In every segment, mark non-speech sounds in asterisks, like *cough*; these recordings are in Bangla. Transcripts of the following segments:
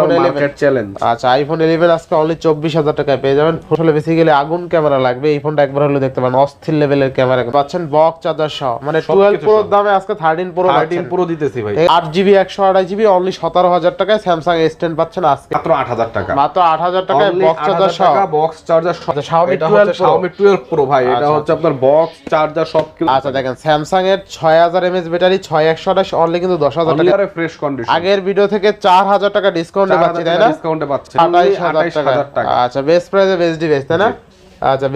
আইফোন মার্কেট চ্যালেঞ্জ আচ্ছা আইফোন ইলেভেন আজকে অনলি চব্বিশ হাজার টাকায় পেয়ে যাবেন। আসলে বেসিক্যালি আগুন ক্যামেরা লাগবে। এই ফোনটা একবার হলে দেখতে পারেন অস্থির লেভেলের ক্যামেরা পাচ্ছেন বক্স চার্জার সহ। মানে টুয়েলভ সবকিছু দামে আজকে থার্টিন প্রো থার্টিন পুরো দিতেছি ভাই। আট জিবি একশো আড়াই জিবি অনলি সতেরো হাজার টাকায় স্যামসাং এস পাচ্ছেন আজকে। মাত্র আট হাজার টাকা। মাত্র আট হাজার টাকায় বক্স চার্জার সহ। বক্স চার্জার আচ্ছা, Xiaomi 12 Xiaomi 12 Pro ভাই। এটা আচ্ছা, হচ্ছে আপনার বক্স চার্জার সব আচ্ছা দেখেন স্যামসাং এর ছয় হাজার এমএস ব্যাটারি ছয় একশো আঠাশ অনলি কিন্তু দশ হাজার টাকা। ফ্রেশ কন্ডিশন আগের ভিডিও থেকে চার হাজার টাকা ডিসকাউন্টে পাচ্ছি তাই না? ডিসকাউন্টে হাজার টাকা। টাকা। আচ্ছা বেস্ট প্রাইসে বেস্ট ডিভাইস তাই না? আচ্ছা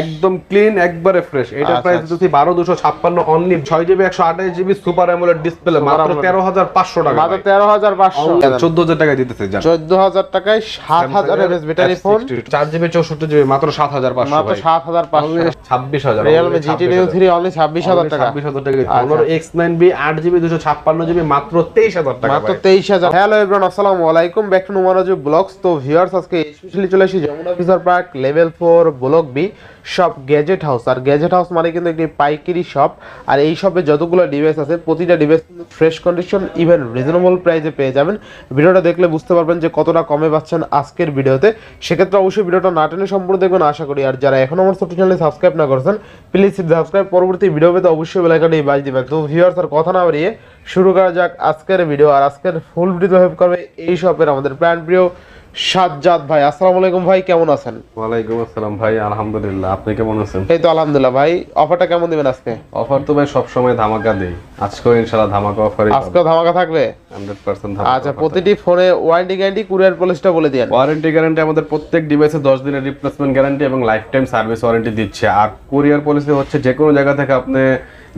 একদম ক্লিন একবারে ফ্রেশ এটা আচ্ছা, প্রাইস আচ্ছা। যদি বারো দুশো ছাপ্পান্ন অনলি ছয় জিবি একশো আঠাশ জিবি সুপার অ্যামোলেড ডিসপ্লে মাত্র তেরো হাজার পাঁচশো টাকা মাত্র তেরো হাজার পাঁচশো। চোদ্দ হাজার টাকায় দিতেছে চোদ্দ হাজার টাকায় সাত হাজার এমএস ব্যাটারি ফোন চার জিবি চৌষট্টি জিবি মাত্র সাত হাজার পাঁচশো মাত্র সাত হাজার পাঁচশো। ছাব্বিশ হাজার Realme GT Neo three only ছাব্বিশ হাজার টাকা। ছাব্বিশ হাজার টাকা। এক্স নাইন বি আট জিবি দুশো ছাপ্পান্ন জিবি মাত্র তেইশ হাজার টাকা মাত্র তেইশ হাজার। হ্যালো এভরিওয়ান আসসালামু আলাইকুম। ব্যাক টু নুমারাজু ব্লগস তো ভিউয়ার্স আজকে স্পেশালি চলে আসি Jamuna future park level four block B gadget house আর গ্যাজেট হাউস মানে কিন্তু একটি পাইকারি শপ আর এই শপে যতগুলো ডিভাইস আছে, প্রতিটা device fresh condition even reasonable প্রাইসে পেয়ে যাবেন। ভিডিওটা দেখলে বুঝতে পারবেন যে কতটা কমে পাচ্ছেন আজকের ভিডিওতে। সেক্ষেত্রে অবশ্যই ভিডিওটা না টেনে সম্পূর্ণ দেখবেন, আশা করি। আর যারা এখন আমার ছোট চ্যানেলে সাবস্ক্রাইব না করছেন প্লিজ সাবস্ক্রাইব পরবর্তী ভিডিও পেতে অবশ্যই বেলাইকাটি বাজ দিবেন। তো ভিউয়ার্স আর কথা না বাড়িয়ে শুরু করা যাক আজকের ভিডিও আর আজকের ফুল ভিডিও হেল্প করবে এই শপের আমাদের প্রাণ প্রিয় সাজ্জাদ ভাই আসসালামু আলাইকুম ভাই কেমন আছেন? ওয়ালাইকুম আসসালাম ভাই আলহামদুলিল্লাহ আপনি কেমন আছেন? এই তো আলহামদুলিল্লাহ ভাই অফারটা কেমন দিবেন আজকে? অফার তো ভাই সবসময় ধামাকা দেই। আজকেও ইনশাআল্লাহ ধামাকা অফারই আজকে ধামাকা থাকবে? হান্ড্রেড পার্সেন্ট আচ্ছা প্রতিটি ফোনে ওয়ারেন্টি গ্যারান্টি কুরিয়ার পলিসিটা বলে দিয়েন। ওয়ারেন্টি গ্যারান্টি আমাদের প্রত্যেক ডিভাইসে দশ দিনের রিপ্লেসমেন্ট গ্যারান্টি এবং লাইফ টাইম সার্ভিস ওয়ারেন্টি দিচ্ছে। আর কুরিয়ার পলিসি হচ্ছে যে কোনো জায়গা থেকে আপনি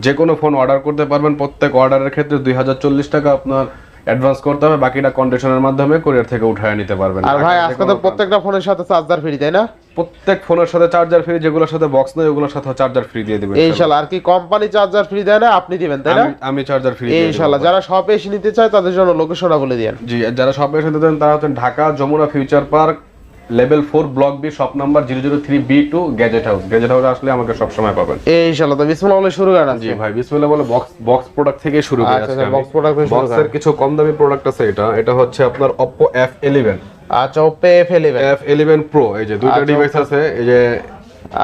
যে কোনো ফোন অর্ডার করতে পারবেন। প্রত্যেক অর্ডারের ক্ষেত্রে দুই হাজার চল্লিশ টাকা আপনার অ্যাডভান্স করতে হবে বাকিটা কন্ডিশনের মাধ্যমে কুরিয়ার থেকে উঠায় নিতে পারবেন। আর ভাই আজকে তো প্রত্যেকটা ফোনের সাথে চার্জার ফ্রি তাই না? প্রত্যেক ফোনের সাথে চার্জার ফ্রি যেগুলোর সাথে বক্স নেই ওগুলোর সাথে চার্জার ফ্রি দিয়ে দিবেন ইনশাআল্লাহ আর কি কোম্পানি চার্জার ফ্রি দেয় না আপনি দিবেন তাই না? আমি- আমি চার্জার ফ্রি ইনশাআল্লাহ যারা শপে এসে নিতে চায় তাদের জন্য লোকেশনটা বলে দিয়েন। জি যারা শপে এসে নিতে চান তারা হচ্ছেন Dhaka Jamuna Future Park level four block B shop number zero zero three B two Gadget House. Gadget House আসলে আমাকে সবসময় পাবেন। ইনশাআল্লাহ তো বিসমিল্লাহ বলে শুরু করেন জি ভাই বিসমিল্লাহ বলে বক্স বক্স প্রোডাক্ট থেকে শুরু করি আচ্ছা, আজকে আচ্ছা, product থেকে শুরু বক্সের কিছু কম দামি প্রোডাক্ট আছে এটা। এটা হচ্ছে আপনার Oppo F11 আচ্ছা এফ ইলেভেন F11 Pro এই যে দুইটা আচ্ছা, ডিভাইস আছে এই যে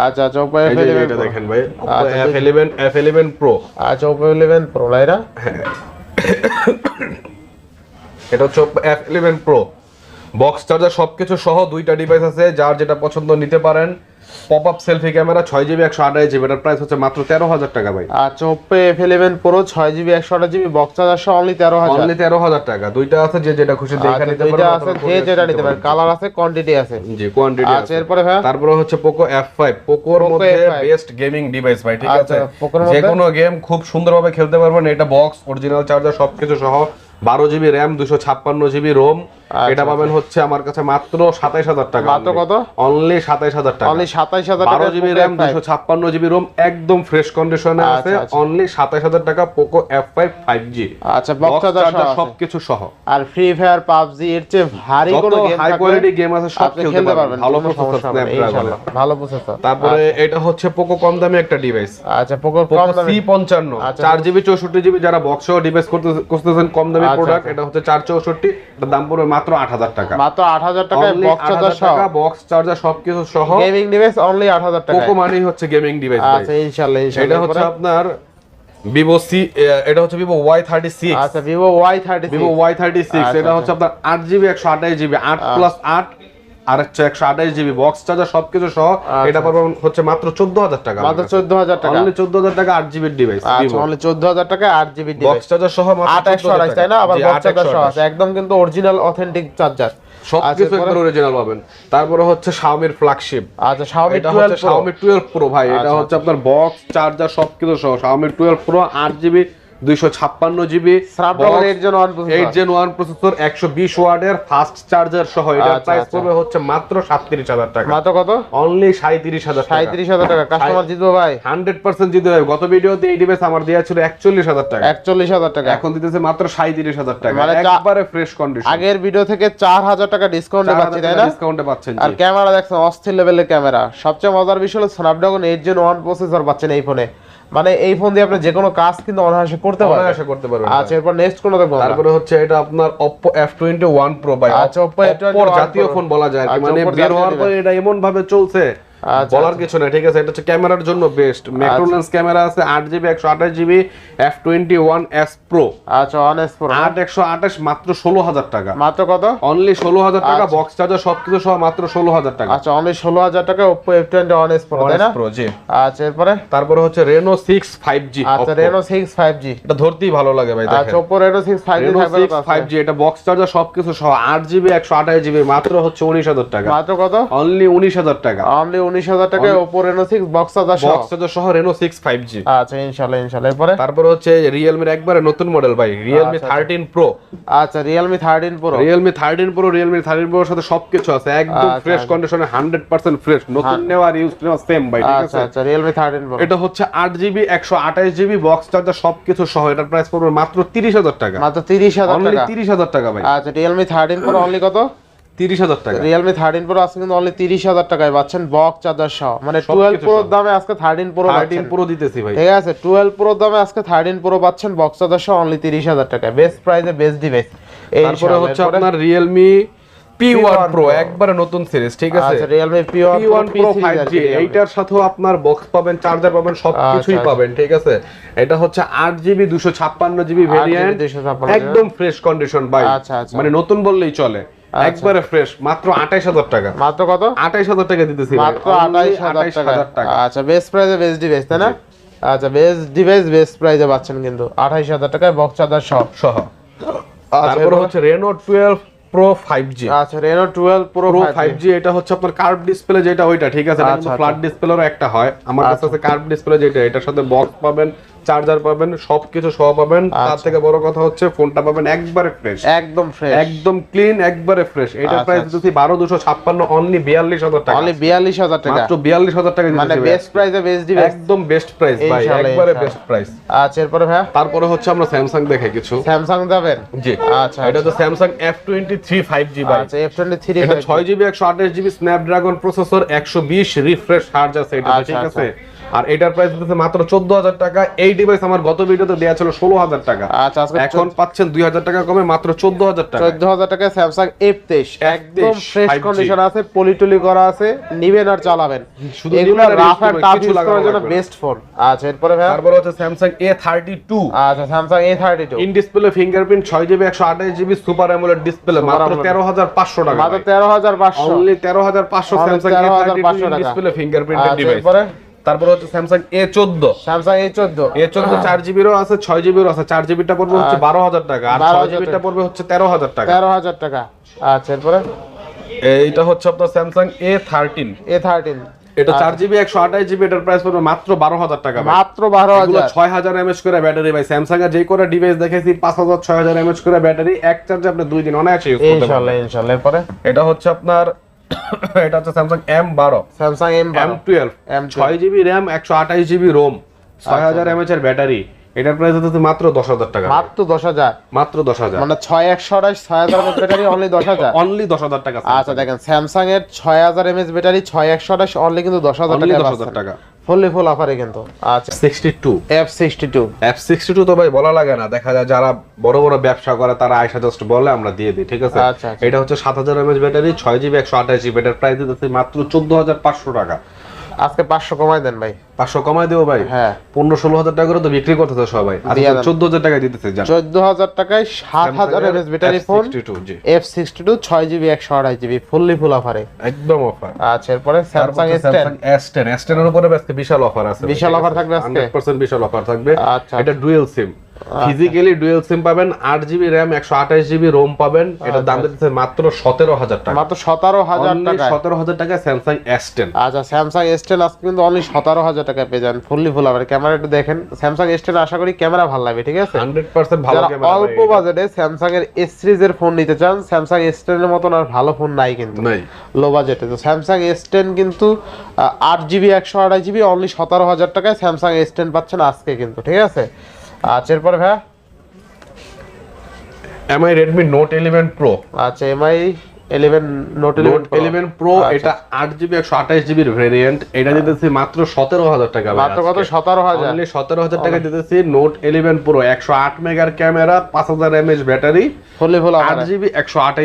আচ্ছা আচ্ছা এই যে ইলেভেন এটা দেখেন ভাই Oppo আচ্ছা, F11 F11 Pro আচ্ছা ওপে ইলেভেন প্রো লাইরা এটা? হচ্ছে Oppo F11 Pro box charger সবকিছু সহ দুইটা ডিভাইস আছে যার যেটা পছন্দ নিতে পারেন। পপ আপ সেলফি ক্যামেরা ছয় জিবি একশো আঠাশ জিবি এটার প্রাইস হচ্ছে মাত্র তেরো হাজার টাকা ভাই। আচ্ছা ওপে এফ ইলেভেন প্রো ছয় জিবি একশো আঠাশ জিবি বক্স চার্জার সহ অনলি তেরো হাজার। অনলি তেরো হাজার টাকা। দুইটা আছে যে যেটা খুশি দেখে আচ্ছা নিতে দুইটা আছে যে যেটা নিতে পারেন। কালার আছে কোয়ান্টিটি আছে। জি কোয়ান্টিটি আচ্ছা এরপরে ভাই তারপরে হচ্ছে পোকো এফ ফাইভ পোকোর মধ্যে বেস্ট গেমিং ডিভাইস ভাই ঠিক আচ্ছা, আছে? যে কোনো গেম খুব সুন্দরভাবে খেলতে পারবেন। এটা বক্স অরিজিনাল চার্জার সবকিছু সহ বারো জিবি র্যাম দুশো ছাপ্পান্ন জিবি রোম এটা পাবেন হচ্ছে আমার কাছে মাত্র সাতাইশ হাজার টাকা মাত্র কত? অনলি সাতাইশ হাজার টাকা। অনলি সাতাইশ হাজার বারো জিবি র্যাম দুশো ছাপ্পান্ন জিবি রোম একদম ফ্রেশ কন্ডিশনে আচ্ছা, আছে। আচ্ছা। অনলি সাতাইশ হাজার টাকা Poco F five five G আচ্ছা আছে। সবকিছু সহ। আর ফ্রি ফায়ার পাবজি এর চেয়ে ভারী কোনো গেম হাই কোয়ালিটি গেম আছে সব খেলতে পারবেন। ভালো প্রসেসর। ভালো প্রসেসর তারপরে এটা হচ্ছে পোকো কম দামি একটা ডিভাইস আচ্ছা পোকোর কম দামে। সি পঞ্চান্ন। আচ্ছা। চার জিবি চৌষট্টি জিবি যারা বক্স ডিভাইস করতে করতেছেন কম দামি আচ্ছা, প্রোডাক্ট আচ্ছা। এটা হচ্ছে চার চৌষট্টি। দাম পড়বে মাত্র আট হাজার টাকা। মাত্র আট হাজার টাকায় বক্স চার্জার সহ? বক্স চার্জার সবকিছু সহ। গেমিং ডিভাইস অনলি আট হাজার টাকা কোকো মানেই হচ্ছে গেমিং ডিভাইস আচ্ছা ইনশাআল্লাহ এটা হচ্ছে আপনার ভিভো সি এটা হচ্ছে ভিভো ওয়াই থার্টি সিক্স আচ্ছা Vivo Y thirty Vivo Y thirty six আচ্ছা, এটা হচ্ছে আপনার আট জিবি একশো আঠাশ জিবি আট প্লাস আট আর হচ্ছে একশো আঠাশ জিবি বক্স চার্জার সবকিছু সহ এটা পাবেন হচ্ছে মাত্র চোদ্দ হাজার টাকা মাত্র চোদ্দ হাজার টাকা। অনলি চোদ্দ হাজার টাকা আট জিবির ডিভাইস আচ্ছা অনলি চোদ্দ হাজার টাকা আট জিবি বক্স চার্জার সহ আট একশো আঠাশ তাই না? আবার বক্স চার্জার সহ আছে। একদম কিন্তু অরিজিনাল অথেন্টিক চার্জার সবকিছু একবার অরিজিনাল পাবেন। তারপরে হচ্ছে এর ফ্ল্যাগশিপ আচ্ছা Xiaomi এটা 12 হচ্ছে Xiaomi 12 Pro ভাই। এটা আচ্ছা, হচ্ছে আপনার বক্স চার্জার সবকিছু সহ। 12 Pro 8GB 256 GB Snapdragon 8 Gen 1 processor। 8 Gen 1 processor 120 fast charger সহ। এটার আচ্ছা, প্রাইস আচ্ছা। পড়বে হচ্ছে মাত্র 37000 টাকা। মাত্র কত? অনলি 37000 টাকা। সাঁত্রিশ হাজার টাকা। কাস্টমার জিতবো ভাই। 100% জিতে যাবে গত ভিডিওতে এই ডিভাইস আমার দেয়া ছিল 41000 টাকা। একচল্লিশ হাজার টাকা। এখন দিতেছে মাত্র 37000 টাকা। মানে একবারে ফ্রেশ কন্ডিশন আগের ভিডিও থেকে চার হাজার টাকা ডিসকাউন্টে পাচ্ছি তাই না? ডিসকাউন্টে পাচ্ছেন আর ক্যামেরা দেখছেন অস্থির লেভেলের ক্যামেরা সবচেয়ে মজার বিষয় হলো Snapdragon eight Gen one processor পাচ্ছেন এই ফোনে মানে এই ফোন দিয়ে আপনি যে কোনো কাজ কিন্তু অনায়াসে করতে পারবেন অনায়াসে করতে পারবেন আচ্ছা এরপর নেক্সট কোন দেখব? তারপরে হচ্ছে এটা আপনার Oppo F21 Pro ভাই আচ্ছা, Oppo F21 জাতীয় ফোন বলা যায় আচ্ছা, মানে বের হওয়ার। পরে এটা এমন ভাবে চলছে বলার কিছু নাই ঠিক আছে? এটা হচ্ছে ক্যামেরার জন্য বেস্ট ম্যাক্রোলেন্স ক্যামেরা আছে 8GB 128GB F21s Pro আচ্ছা অন এস ফোর 8 128 মাত্র 16000 টাকা। মাত্র কত? অনলি 16000 টাকা বক্স চার্জার সবকিছু সহ মাত্র 16000 টাকা। আচ্ছা অনলি ষোলো হাজার টাকা Oppo F twenty on S four তাই না? Pro জি। আচ্ছা এরপরে? তারপরে হচ্ছে Reno 6 5G আচ্ছা Oppo। Reno six five G এটা ধরতেই ভালো লাগে ভাই আচ্ছা দেখেন Oppo Reno six five G Reno 6 5G এটা বক্স চার্জার সবকিছু সহ 8GB 128GB মাত্র হচ্ছে 19000 টাকা। মাত্র কত? অনলি 19000 টাকা। অনলি উনিশ হাজার টাকায় ওপো রেনো সিক্স বক্স হাজার বক্স চার্জার সহ Reno 6 5G আচ্ছা ইনশাল্লাহ ইনশাল্লাহ এরপরে? তারপর হচ্ছে Realme একবারে নতুন মডেল ভাই। Realme আচ্ছা, 13 আচ্ছা Realme thirteen pro Realme 13 Pro Realme 13 Pro সাথে সবকিছু আছে। একদম আচ্ছা, ফ্রেশ আচ্ছা। কন্ডিশনে 100% ফ্রেশ নতুন নেওয়া আর ইউজ নেওয়া সেম ভাই ঠিক আচ্ছা আছে? আচ্ছা রিয়েলমি থার্টিন প্রো এটা হচ্ছে 8GB 128GB বক্স চার্জার সবকিছু সহ। এটার প্রাইস পড়বে মাত্র 30000 টাকা। মাত্র তিরিশ হাজার টাকা। 30000 টাকা ভাই। আচ্ছা রিয়েলমি থার্টিন প্রো অনলি কত? 30000 টাকা। রিয়েলমি থার্টিন প্রো আজকে কিন্তু অনলি তিরিশ হাজার টাকায় পাচ্ছেন বক্স চার্জার সহ। মানে টুয়েলভ প্রোর দামে আজকে থার্টিন প্রো 13 Pro দিতেছি ভাই। ঠিক আছে টুয়েলভ প্রোর দামে আজকে থার্টিন প্রো পাচ্ছেন বক্স চার্জার সহ অনলি তিরিশ হাজার টাকায়। বেস্ট প্রাইসে বেস্ট ডিভাইস তারপরে হচ্ছে আপনার Realme P1 P1 Pro Pro। একবারে নতুন সিরিজ ঠিক আছে? আচ্ছা Realme P P1 Pro 5G এইটার সাথেও আপনার বক্স পাবেন চার্জার পাবেন সবকিছুই আচ্ছা, পাবেন ঠিক আছে? এটা হচ্ছে 8GB 256GB ভেরিয়েন্ট 256 একদম ফ্রেশ কন্ডিশন ভাই। আচ্ছা, আচ্ছা। মানে নতুন বললেই চলে। একবারে ফ্রেশ মাত্র 28000 টাকা। মাত্র কত? 28000 টাকা দিতেছি মাত্র Only আঠাইশ 28,000 টাকা। আচ্ছা বেস্ট প্রাইসে বেস্ট ডিভাইস তাই না? আচ্ছা বেস্ট ডিভাইস বেস্ট প্রাইসে পাচ্ছেন কিন্তু। আঠাইশ হাজার টাকায় বক্স চার্জার সহ। সহ। আচ্ছা তারপরে হচ্ছে Reno 12 Pro 5G আচ্ছা Reno twelve pro pro 5G এটা হচ্ছে আপনার কার্ভ ডিসপ্লে যেটা ওইটা ঠিক আছে? এটা আচ্ছা, আচ্ছা। ফ্ল্যাট ডিসপ্লেরও একটা হয়। আমার কাছে আছে কার্ভ ডিসপ্লে যেটা এটার সাথে বক্স পাবেন চার্জার পাবেন সবকিছু সহ পাবেন। তার আচ্ছা। থেকে বড় কথা হচ্ছে ফোনটা পাবেন একবারে ফ্রেশ একদম ফ্রেশ একদম ক্লিন একবারে ফ্রেশ এটা আচ্ছা, প্রাইস যদি বারো দুশো ছাপ্পান্ন অনলি বিয়াল্লিশ হাজার টাকা। অনলি বিয়াল্লিশ হাজার টাকা। মাত্র বিয়াল্লিশ হাজার টাকা মানে বেস্ট প্রাইসে বেস্ট ডিভাইস একদম বেস্ট প্রাইস ভাই। একবারে বেস্ট প্রাইস আচ্ছা এরপরে ভাইয়া? তারপরে হচ্ছে আমরা স্যামসাং দেখে কিছু। স্যামসাং যাবেন? জি। আচ্ছা এটা তো Samsung F twenty three five GB আচ্ছা এফ টোয়েন্টি থ্রি ছয় জিবি একশো আঠাশ জিবি স্ন্যাপড্রাগন প্রসেসর একশো বিশ রিফ্রেশ চার্জ আছে এটা আচ্ছা, ঠিক আচ্ছা। আছে? আর এটার প্রাইস দিতেছে মাত্র চোদ্দ হাজার টাকা। এই ডিভাইস আমার গত ভিডিওতে দেওয়া ছিল ষোলো হাজার টাকা। আচ্ছা আজকে এখন পাচ্ছেন দুই হাজার টাকা কমে মাত্র চোদ্দ হাজার টাকা। চোদ্দ হাজার টাকায় স্যামসাং এফ তেইশ। একদম ফ্রেশ কন্ডিশন আছে পলিটুলি করা আছে নিবেন আর চালাবেন। শুধু এগুলো রাফ আর টাফ ইউজ করার জন্য বেস্ট ফোন আচ্ছা এরপরে ভাইয়া? তারপরে হচ্ছে স্যামসাং এ থার্টি টু আচ্ছা Samsung A thirty two in display fingerprint ছয় জিবি একশো আঠাশ জিবি সুপার অ্যামোলেড ডিসপ্লে মাত্র। তেরো হাজার পাঁচশো টাকা। মাত্র তেরো হাজার পাঁচশো। অনলি তেরো হাজার পাঁচশো Samsung A thirty two display fingerprinted আচ্ছা, ডিভাইস এরপরে? তারপরে হচ্ছে স্যামসাং এ চোদ্দ স্যামসাং এ চোদ্দ এ চোদ্দ চার জিবিরও আছে ছয় জিবিরও আছে চার জিবিটা পড়বে হচ্ছে বারো হাজার টাকা। আর 12,000 ছয় জিবিটা পড়বে হচ্ছে তেরো হাজার টাকা। তেরো হাজার টাকা। আচ্ছা এরপরে? এইটা হচ্ছে আপনার Samsung A thirteen A thirteen এটা চার জিবি একশো আঠাশ জিবি এটার প্রাইস পড়বে মাত্র বারো হাজার টাকা মাত্র বারো হাজার। ছয় হাজার এমএচ করে ব্যাটারি ভাই। স্যামসাং এর যে করে ডিভাইস দেখেছি পাঁচ হাজার ছয় হাজার এমএচ করে ব্যাটারি এক চার্জে আপনি দুই দিন অনায়াসে ইউজ করতে পারবেন। ইনশাল্লাহ ইনশাল্লাহ। এরপরে? এটা হচ্ছে আপনার *coughs* এটা হচ্ছে স্যামসাং এম বারো Samsung M M twelve M12 ছয় জিবি র্যাম একশো আঠাশ জিবি রোম ছয় হাজার এমএচ এর ব্যাটারি। এটার প্রাইস হচ্ছে মাত্র দশ হাজার টাকা। মাত্র দশ হাজার? মাত্র দশ হাজার। মানে ছয় একশো আঠাশ ছয় হাজার এমএচ ব্যাটারি অনলি দশ হাজার? অনলি দশ হাজার টাকা আচ্ছা দেখেন স্যামসাং এর ছয় হাজার এমএচ ব্যাটারি ছয় একশো আঠাশ অনলি কিন্তু দশ হাজার অনলি টাকা দশ হাজার টাকা। ফুললি ফুল অফারে কিন্তু। আচ্ছা sixty two F sixty two F sixty two তো ভাই বলা লাগে না। দেখা যায় যারা বড় বড় ব্যবসা করে তারা আয়সা জাস্ট বলে আমরা দিয়ে দিই ঠিক আছে? আচ্ছা, আচ্ছা। এটা হচ্ছে সাত হাজার এমএচ ব্যাটারি ছয় জিবি একশো আঠাশ জিবি এটার প্রাইস দিতেছে মাত্র চোদ্দ হাজার পাঁচশো টাকা। আজকে পাঁচশো কমাই দেন ভাই। পাঁচশো কমাই দেবো ভাই? হ্যাঁ। পনেরো ষোলো হাজার টাকা করে তো বিক্রি করতেছে সবাই। দিয়ে দেন। চোদ্দ হাজার টাকা দিতেছে জান। চোদ্দ হাজার টাকায় সাত হাজার এমএচ ব্যাটারি ফোন F62 জি। এফ সিক্সটি টু ছয় জিবি একশো আঠাশ জিবি ফুললি ফুল অফারে একদম অফার আচ্ছা এরপরে Samsung S ten S10 S10 এর উপরে আজকে বিশাল অফার আছে বিশাল অফার থাকবে আজকে? 100% বিশাল অফার থাকবে। আচ্ছা। এটা dual sim physically dual sim পাবেন 8 জিবি র‍্যাম 128 জিবি রোম পাবেন। এটা দাম দিতেছে মাত্র 17000 টাকা। মাত্র সতেরো হাজার টাকা 17000 টাকা স্যামসাং S10 আচ্ছা স্যামসাং এস টেন আজকে কিন্তু অনলি সতেরো হাজার টাকা পেয়ে যান ফুললি ফুল ক্যামেরা একটু দেখেন স্যামসাং এস টেন আশা করি ক্যামেরা ভালো লাগবে ঠিক আছে? 100% ভালো যারা ক্যামেরা অল্প বাজেটে স্যামসাং এর এস সিরিজের ফোন নিতে চান স্যামসাং এস টেন এর মতন আর ভালো ফোন নাই কিন্তু। নাই। লো বাজেটে তো স্যামসাং এস টেন কিন্তু আট জিবি একশো আড়াই জিবি অনলি সতেরো হাজার টাকায় স্যামসাং এস টেন পাচ্ছেন আজকে কিন্তু ঠিক আছে? আচ্ছা এরপরে ভাইয়া? এমআই রেডমি নোট 11 প্রো আচ্ছা এমআই নোট প্রো আচ্ছা। এটা জিবি জিবির ভেরিয়েন্ট এটা দিতেছি মাত্র সতেরো হাজার টাকা মাত্র কত? অনলি টাকা দিতেছি Note Pro মেগার camera battery full GB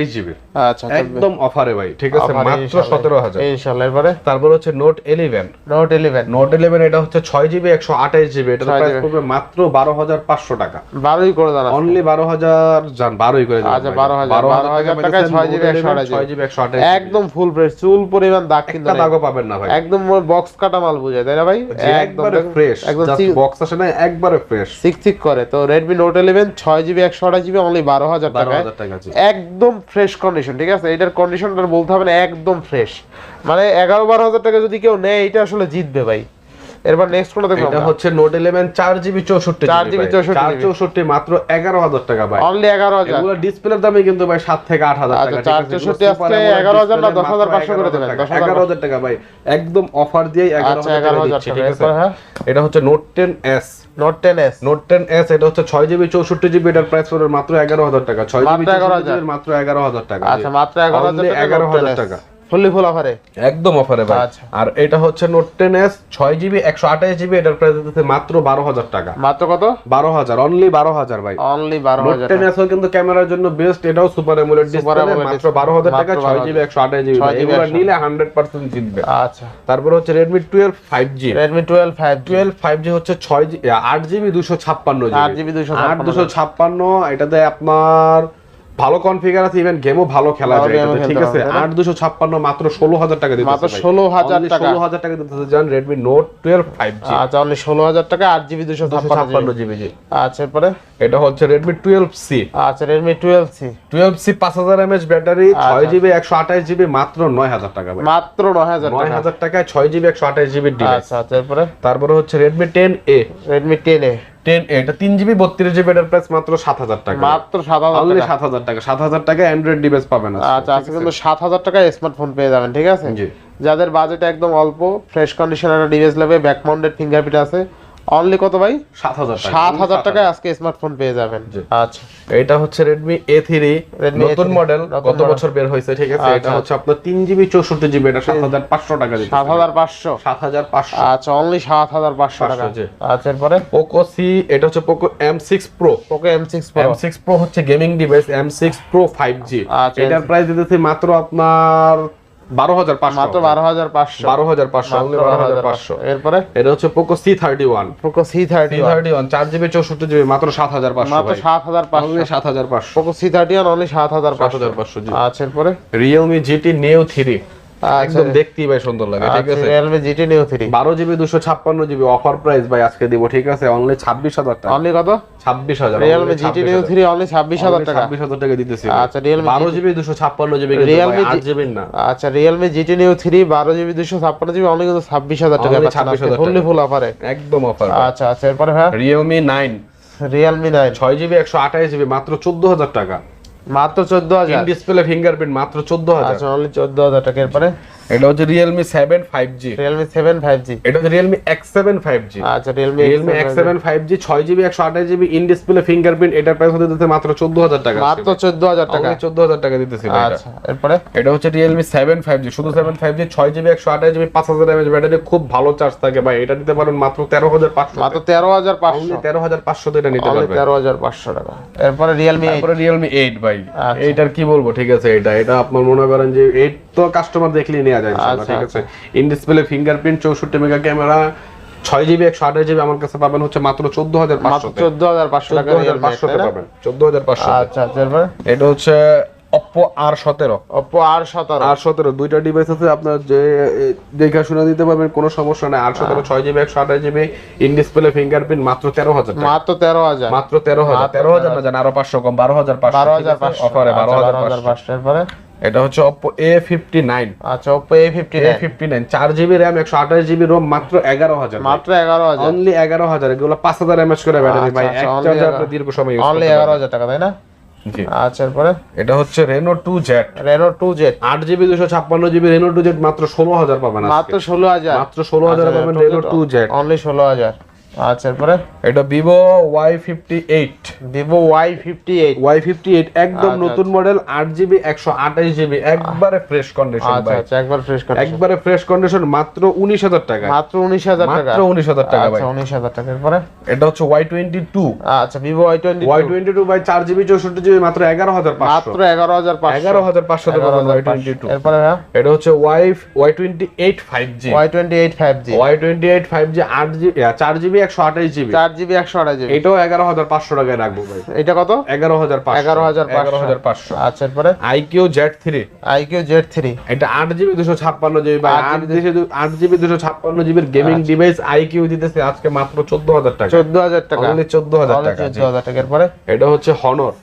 GB আচ্ছা একদম অফারে ভাই ঠিক আছে? মাত্র সতেরো হাজার। ইনশাল্লাহ তারপর হচ্ছে Note eleven Note eleven Note eleven এটা হচ্ছে ছয় জিবি একশো আঠাইশ জিবি এটা প্রাইস পড়বে মাত্র বারো হাজার পাঁচশো টাকা। বারোই করে দেন অনলি বারো হাজার যান বারোই করে দিলাম আচ্ছা, 12,000 12,000 12,000 6 GB Note 11, 128 6 GB 128 একদম ফুল ফ্রেশ চুল পরিমাণ দাগ কিন্তু দাগও পাবেন না ভাই। একদম বক্স কাটা মাল বুঝায় তাই না ভাই? একবারে ফ্রেশ একদম বক্স আসে না একবারে ফ্রেশ সিক সিক করে। তো রেডমি নোট ইলেভেন ছয় জিবি একশো আঠাশ জিবি অনলি বারো হাজার বারো টাকায়। হাজার টাকা একদম ফ্রেশ কন্ডিশন ঠিক আছে? এটার কন্ডিশনটা বলতে হবে না একদম ফ্রেশ মানে এগারো বারো হাজার টাকা যদি কেউ নেয় এটা আসলে জিতবে ভাই। এরপর নেক্সট কোনটা দেখব এটা হচ্ছে নোট ইলেভেন চার জিবি চৌষট্টি 4 GB 64 চার GB চৌষট্টি মাত্র এগারো হাজার টাকা ভাই। অনলি এগারো হাজার। এগুলো ডিসপ্লের দামে কিন্তু ভাই সাত থেকে আট হাজার আচ্ছা, টাকা 464 আজকে 11,000 না 10,500 করে দেবেন, 10,500 এগারো হাজার টাকা ভাই। একদম অফার দিয়ে আচ্ছা টাকা 11,000 দিচ্ছি ঠিক আছে? হ্যাঁ? এটা হচ্ছে Note ten S Note ten S Note ten S এটা হচ্ছে ছয় জিবি চৌষট্টি জিবি এটার প্রাইস পড়বে মাত্র এগারো হাজার টাকা। ছয় জিবি মাত্র 11,000 মাত্র এগারো হাজার টাকা। আচ্ছা মাত্র এগারো হাজার Only টাকা 11,000 টাকা। ফুললি ফুল অফারে? একদম অফারে ভাই। আচ্ছা। আর এটা হচ্ছে নোট টেন এস ছয় জিবি একশো আঠাশ জিবি এটার প্রাইস দিতেছে মাত্র বারো হাজার টাকা। মাত্র কত? বারো হাজার অনলি বারো হাজার ভাই। অনলি নোট হাজার টেন এস কিন্তু ক্যামেরার জন্য বেস্ট এটাও সুপার ডিসপ্লে মাত্র display, বারো হাজার টাকা মাত্র ছয় জিবি একশো আঠাশ জিবি এগুলো নিলে হান্ড্রেড পার্সেন্ট জিতবে। আচ্ছা। তারপর হচ্ছে Redmi twelve five G Redmi twelve five twelve five G হচ্ছে ছয় জি আট জিবি দুশো ছাপ্পান্ন 8 GB 256 আট দুশো ছাপ্পান্ন এটাতে আপনার ভালো কনফিগার আছে ইভেন গেমও ভালো খেলা যায় ঠিক আছে? আট দুশো ছাপ্পান্ন মাত্র ষোলো হাজার টাকা দিতে মাত্র 16,000 টাকা। ষোলো হাজার টাকা দিতে যান Redmi Note twelve five G আচ্ছা অনলি ষোলো হাজার টাকা আট জিবি দুশো ছাপ্পান্ন জিবি জি। আচ্ছা এরপরে? এটা হচ্ছে রেডমি টুয়েলভ সি আচ্ছা Redmi twelve C twelve C পাঁচ হাজার এমএচ ব্যাটারি আচ্ছা। ছয় জিবি একশো আঠাশ জিবি মাত্র নয় হাজার টাকা। মাত্র নয় হাজার নয় টাকা হাজার টাকায় ছয় জিবি একশো আঠাশ জিবি আচ্ছা আচ্ছা এরপরে? তারপরে হচ্ছে Redmi ten A Redmi ten A ten এটা তিন জিবি বত্রিশ জিবি এটার প্রাইস মাত্র সাত হাজার টাকা। মাত্র সাত হাজার সাত হাজার টাকা। সাত হাজার টাকা অ্যান্ড্রয়েড ডিভাইস পাবেন আজকে, আচ্ছা আজকে কিন্তু সাত হাজার টাকায় স্মার্টফোন পেয়ে যাবেন ঠিক আছে? যাদের বাজেট একদম অল্প ফ্রেশ কন্ডিশনার ডিভাইস লাগবে ব্যাক মাউন্টেড ফিঙ্গারপ্রিন্ট আছে। অনলি কত ভাই? সাত হাজার টাকা। সাত হাজার টাকায় আজকে স্মার্টফোন পেয়ে যাবেন। আচ্ছা। এটা হচ্ছে রেডমি এ থ্রি Redmi নতুন A3 মডেল model। বছর বের হয়েছে ঠিক আছে? এটা আচ্ছা। হচ্ছে আপনার তিন জিবি চৌষট্টি জিবি এটা সাত হাজার পাঁচশো টাকা সাত হাজার পাঁচশো। সাত হাজার পাঁচশো। আচ্ছা অনলি সাত হাজার পাঁচশো টাকা। 500 আচ্ছা এরপরে? পোকো সি এটা হচ্ছে Poco M six pro Poco M six M six pro হচ্ছে gaming device M six pro five G এটার প্রাইস দিতেছি মাত্র আপনার বারো হাজার পাঁচশো। মাত্র বারো হাজার পাঁচশো। বারো হাজার পাঁচশো বারো হাজার পাঁচশো। এরপরে? এটা হচ্ছে Poco C thirty one Poco C thirty thirty one চার জিবি চৌষট্টি জিবি মাত্র সাত হাজার পাঁচশো মাত্র সাত হাজার পাঁচশো। সাত হাজার পাঁচশো। Poco C thirty one only সাত হাজার পাঁচশো। হাজার পাঁচশো আচ্ছা এরপরে? রিয়েলমি জিটি নিউ থ্রি একদম দেখতেই ভাই সুন্দর লাগে ঠিক আছে? বারো জিবি দুশো ছাপ্পান্ন জিবি অফার প্রাইস ভাই আজকে দিব ঠিক আছে? অনলি ছাব্বিশ হাজার টাকা। অনলি কত? অনলি টাকা। টাকা দিতেছি আচ্ছা, Realme Realme না। আচ্ছা অনলি টাকা পাচ্ছেন 26,000 ফুললি ফুল অফারে একদম অফার আচ্ছা আচ্ছা এরপরে রিয়েলমি নাইন রিয়েলমি নাইন ছয় জিবি একশো আঠাশ জিবি মাত্র চোদ্দ হাজার টাকা। মাত্র চোদ্দ ইন হাজার ডিসপ্লে ফিঙ্গারপ্রিন্ট মাত্র চোদ্দ হাজার। আচ্ছা অনলি চোদ্দ হাজার টাকা। এরপরে? এটা হচ্ছে five G Realme seven five G এটা হচ্ছে সেভেন ফাইভ জি আচ্ছা জি ছয় জিবি একশো আঠাশ জিবি ইন ডিসপ্লে ফিঙ্গারপ্রিন্ট এটার প্রাইস হতে দিতে মাত্র চোদ্দ হাজার টাকা। মাত্র চোদ্দ হাজার টাকা। চোদ্দ হাজার টাকা দিতেছি এটা। আচ্ছা এরপরে? এটা হচ্ছে সেভেন ফাইভ জি শুধু সেভেন ফাইভ জি ছয় জিবি একশো আঠাশ জিবি পাঁচ হাজার এমএচ ব্যাটারি খুব ভালো চার্জ থাকে ভাই। এটা দিতে পারেন মাত্র তেরো হাজার পাঁচশো মাত্র তেরো হাজার পাঁচশো। তেরো হাজার পাঁচশো এটা নিতে পারবেন। তেরো হাজার পাঁচশো টাকা। এরপরে রিয়েলমি তারপরে রিয়েলমি এইট ভাই। আচ্ছা। এইটার কি বলব? ঠিক আছে এটা এটা আপনার মনে করেন যে এইট তো কাস্টমার দেখলেই নেওয়া যায় আচ্ছা, ঠিক আছে? ইন ডিসপ্লে ফিঙ্গারপ্রিন্ট চৌষট্টি মেগা ক্যামেরা ছয় জিবি একশো আঠাশ জিবি আমার কাছে পাবেন হচ্ছে মাত্র চোদ্দ হাজার পাঁচশো চোদ্দ হাজার পাঁচশো টাকা পাবেন চোদ্দ হাজার পাঁচশো আচ্ছা আচ্ছা এটা হচ্ছে অপ্পো আর সতেরো। ওপো আর সতেরো। আর সতেরো দুইটা ডিভাইস আছে আপনার যে দেখা শুনে দিতে পারবেন কোনো সমস্যা নেই। আর সতেরো ছয় জিবি একশো আঠাশ জিবি ইন ডিসপ্লে ফিঙ্গারপ্রিন্ট মাত্র তেরো হাজার মাত্র তেরো হাজার। মাত্র তেরো হাজার তেরো হাজার না জান আরও পাঁচশো কম বারো হাজার পাঁচশো বারো হাজার পাঁচশো অফারে বারো হাজার পাঁচশো এরপরে? এটা হচ্ছে ফিফটি নাইন আচ্ছা চার জিবি র্যাম একশো আঠাশ জিবি রোম মাত্র এগারো হাজার। মাত্র এগারো হাজার। অনলি এগারো হাজার এগুলো পাঁচ হাজার এমএচ করে ব্যাটারি ভাই। আচ্ছা, এক only আপনি দীর্ঘ সময় ইউজ করতে পারবেন। হাজার টাকা তাই না? জি। আচ্ছা এরপরে? এটা হচ্ছে আট জিবি দুশো ছাপ্পান্ন জিবি রেনো টু জেড মাত্র ষোলো হাজার পাবেন মাত্র ষোলো হাজার। মাত্র ষোলো হাজার পাবেন টু জেড অনলি ষোলো হাজার। আচ্ছা এরপরে? এটা Vivo Y fifty eight Vivo Y fifty eight Y fifty eight একদম আচ্ছা, নতুন মডেল আট জিবি একশো আঠাশ জিবি একবারে ফ্রেশ কন্ডিশন আচ্ছা আচ্ছা একবার ফ্রেশ করে একবারে ফ্রেশ কন্ডিশন মাত্র উনিশ হাজার টাকা। মাত্র উনিশ হাজার টাকা। মাত্র উনিশ হাজার টাকা আচ্ছা উনিশ হাজার টাকা এরপরে? এটা হচ্ছে ওয়াই টোয়েন্টি টু আচ্ছা Vivo Y twenty Y twenty two by চার জিবি চৌষট্টি জিবি মাত্র এগারো হাজার পাঁচশো। মাত্র এগারো হাজার পাঁচশো। এগারো হাজার পাঁচশো ওয়াই টোয়েন্টি টু এরপরে এটা হচ্ছে Y Y twenty eight five G Y twenty eight five G Y twenty eight five G আট জিবি চার জিবি একশো আঠাশ জিবি। চার জিবি একশো আঠাশ জিবি। এটাও এগারো হাজার পাঁচশো টাকায় রাখব ভাই। এটা কত? এগারো হাজার এগারো হাজার এগারো হাজার পাঁচশো। আচ্ছা এরপরে? IQOO Z three. IQOO Z three. এটা আট জিবি দুশো ছাপ্পান্ন জিবি বা আট জিবি আট জিবি দুশো ছাপ্পান্ন জিবির গেমিং ডিভাইস আইকিউ দিতেছে আজকে মাত্র চোদ্দ হাজার টাকা। চোদ্দ হাজার টাকা। চোদ্দ হাজার টাকা চোদ্দ হাজার টাকা। এরপরে? এটা হচ্ছে Honor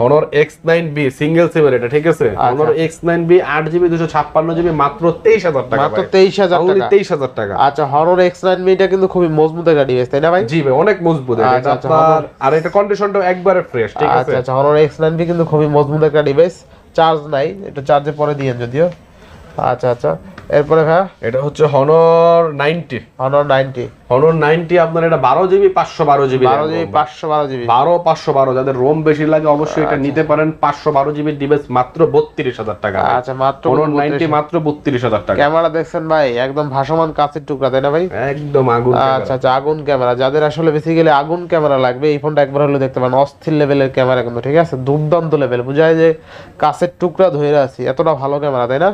Honor X nine B single সিমের এটা ঠিক আছে? আচ্ছা। এক্স নাইন বি আট জিবি দুশো ছাপ্পান্ন জিবি মাত্র তেইশ হাজার টাকা মাত্র তেইশ হাজার টাকা। তেইশ হাজার টাকা। আচ্ছা হরর এক্স নাইন মিটা কিন্তু খুবই মজবুত একটা ডিভাইস তাই না ভাই? জি ভাই অনেক মজবুত আচ্ছা, আচ্ছা, আপনার আর এটা কন্ডিশনটাও একবারে ফ্রেশ ঠিক আছে? আচ্ছা আচ্ছা হরর এক্স নাইন বি কিন্তু খুবই মজবুত একটা ডিভাইস চার্জ নাই এটা চার্জে পরে দিয়েন যদিও। আচ্ছা আচ্ছা। এরপরে ভাই এটা হচ্ছে Honor ninety Honor ninety Honor ninety আপনার এটা বারো জিবি পাঁচশো বারো জিবি বারো জিবি পাঁচশো বারো জিবি। বারো পাঁচশো বারো যাদের রোম বেশি লাগে অবশ্যই আচ্ছা। এটা নিতে পারেন। পাঁচশো বারো জিবি ডিভাইস মাত্র বত্রিশ হাজার টাকা আচ্ছা মাত্র হনর নাইনটি মাত্র বত্রিশ হাজার টাকা। ক্যামেরা দেখছেন ভাই একদম ভাসমান কাছের টুকরা তাই না ভাই? একদম আগুন আচ্ছা আচ্ছা আগুন ক্যামেরা। যাদের আসলে বেসিক্যালি আগুন ক্যামেরা লাগবে এই ফোনটা একবার হলে দেখতে পারেন। অস্থির লেভেলের ক্যামেরা কিন্তু ঠিক আছে? দুর্দান্ত লেভেল। বুঝায় যে কাচের টুকরা ধরে আছি এতটা ভালো ক্যামেরা তাই না?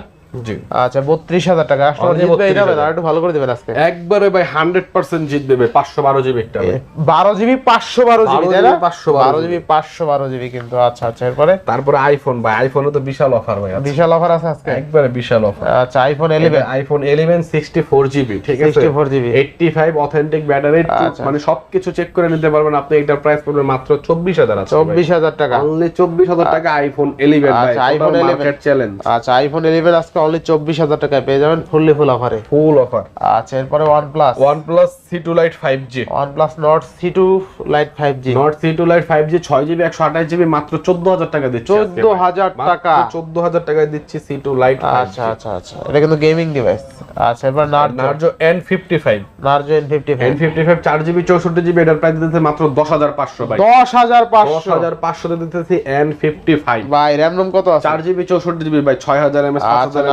জি। আচ্ছা বত্রিশ হাজার টাকা। আসলে জিতবে এটা 32,000 একটু ভালো করে দেবেন আজকে। একবারে ভাই হান্ড্রেড পার্সেন্ট জিতবে ভাই পাঁচশো বারো জিবি একটা ভাই। বারো জিবি পাঁচশো বারো জিবি তাই না? 512 জিবি। পাঁচশো বারো জিবি কিন্তু। আচ্ছা আচ্ছা এরপরে? তারপরে আইফোন ভাই আইফোনে তো বিশাল অফার ভাই বিশাল অফার আছে আজকে? একবারে বিশাল অফার আচ্ছা iPhone eleven iPhone eleven sixty four GB ঠিক আছে? 64 GB eighty five authentic battery. মানে সবকিছু চেক করে নিতে পারবেন আপনি। এটার প্রাইস পড়বে মাত্র চব্বিশ হাজার আছে চব্বিশ হাজার টাকা। অনলি চব্বিশ হাজার টাকা আইফোন ইলেভেন আচ্ছা, iPhone 11 চ্যালেঞ্জ আচ্ছা আইফোন ইলেভেন আজকে অনলি চব্বিশ হাজার টাকায় পেয়ে যাবেন ফুললি ফুল অফারে। Full offer. আচ্ছা এরপরে OnePlus OnePlus C two lite five G OnePlus Nord C two lite five G Nord C two lite five G ছয় জিবি একশো আঠাশ জিবি মাত্র চোদ্দ হাজার টাকা দিচ্ছি চোদ্দ হাজার টাকা। 14000 টাকায় দিচ্ছি সি টু লাইট আচ্ছা আচ্ছা আচ্ছা। এটা কিন্তু গেমিং ডিভাইস আচ্ছা এবার Narzo N fifty five Narzo N fifty five N fifty five চার জিবি চৌষট্টি জিবি এটার প্রাইস দিতেছে মাত্র দশ হাজার পাঁচশো ভাই। দশ হাজার দশ পাঁচশো হাজার পাঁচশো দিতেছি এন ফিফটি ফাইভ ভাই র্যাম রোম কত আছে? চার জিবি চৌষট্টি জিবি ভাই ছয় হাজার এমএস আচ্ছা নার্জো এন ফিফটি থ্রি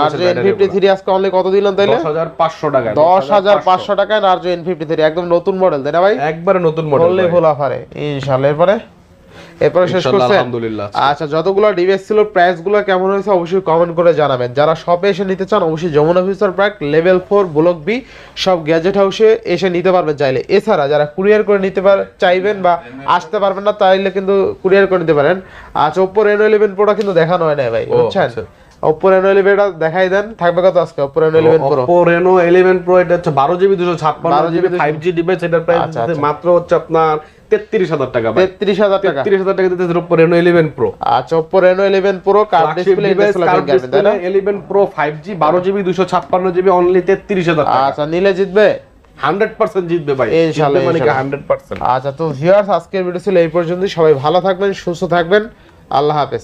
আজকে অনলি কত দিলেন তাইলে? দশ হাজার পাঁচশো টাকা দশ হাজার পাঁচশো টাকায় নার্জো এন ফিফটি থ্রি একদম নতুন মডেল তাই না ভাই? একবারে নতুন মডেল ফুললি ফুল অফারে ইনশাল্লাহ এরপরে? এরপরে শেষ ইনশাআল্লাহ, আলহামদুলিল্লাহ। আচ্ছা। যতগুলো ডিভাইস ছিল প্রাইসগুলো কেমন হয়েছে অবশ্যই কমেন্ট করে জানাবেন। যারা শপে এসে নিতে চান অবশ্যই Jamuna Future Park level four block B সব গ্যাজেট হাউসে এসে নিতে পারবেন চাইলে। এছাড়া যারা কুরিয়ার করে নিতে পার চাইবেন বা আসতে পারবেন না তাইলে কিন্তু কুরিয়ার করে নিতে পারেন। আচ্ছা ওপো রেনো ইলেভেন প্রোটা কিন্তু দেখানো হয় না ভাই বুঝছেন? দেখাই দেন থাকবে কত আজকে? Oppo Reno 11 Pro এটা হচ্ছে 12 জিবি 256 12 জিবি 5G ডিভাইস এটার প্রাইস আচ্ছা, আচ্ছা। মাত্র হচ্ছে আপনার 33000 টাকা ভাই। তেত্রিশ হাজার টাকা। 33000 টাকা দিতেছে Oppo Reno 11 Pro আচ্ছা Oppo Reno eleven pro curved display display curved তাই না? display 11 Pro 5G 12 GB 256 GB only 33000 টাকা। আচ্ছা নিলে জিতবে? 100% জিতবে ভাই। ইনশাআল্লাহ, মানে 100% আচ্ছা তো ভিউয়ার্স আজকের ভিডিও ছিল এই পর্যন্তই। সবাই ভালো থাকবেন সুস্থ থাকবেন। আল্লাহ হাফেজ।